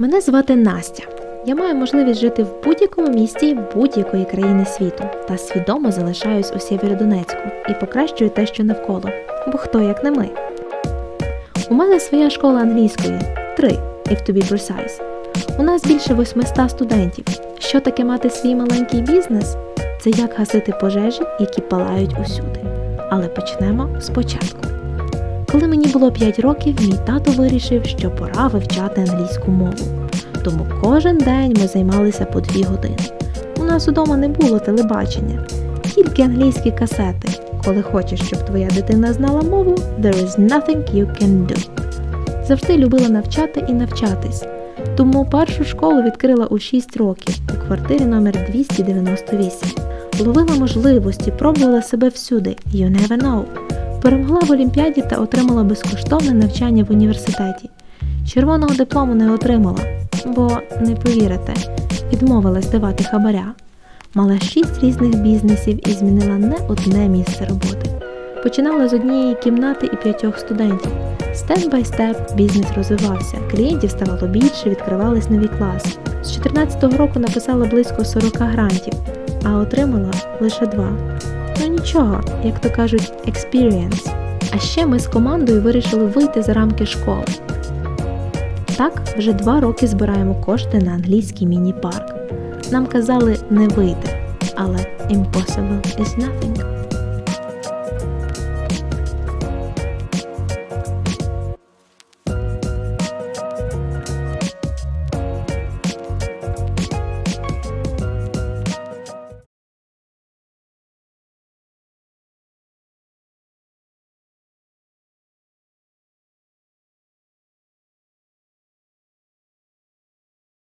Мене звати Настя. Я маю можливість жити в будь-якому місті будь-якої країни світу та свідомо залишаюсь у Сєвєродонецьку і покращую те, що навколо. Бо хто як не ми. У мене своя школа англійської три, if to be precise. У нас більше 800 студентів. Що таке мати свій маленький бізнес? Це як гасити пожежі, які палають усюди. Але почнемо спочатку. Коли мені було 5 років, мій тато вирішив, що пора вивчати англійську мову. Тому кожен день ми займалися по 2 години. У нас удома не було телебачення, тільки англійські касети. Коли хочеш, щоб твоя дитина знала мову, there is nothing you can do. Завжди любила навчати і навчатись. Тому першу школу відкрила у 6 років у квартирі номер 298. Ловила можливості, пробувала себе всюди. You never know. Перемогла в Олімпіаді та отримала безкоштовне навчання в університеті. Червоного диплому не отримала, бо, не повірите, відмовилась давати хабаря. Мала шість різних бізнесів і змінила не одне місце роботи. Починала з однієї кімнати і п'ятьох студентів. Степ бай степ бізнес розвивався, клієнтів ставало більше, відкривались нові класи. З 14-го року написала близько 40 грантів, а отримала лише два. Ну нічого, як то кажуть, experience. А ще ми з командою вирішили вийти за рамки школи. Так, вже два роки збираємо кошти на англійський міні-парк. Нам казали не вийти, але impossible is nothing.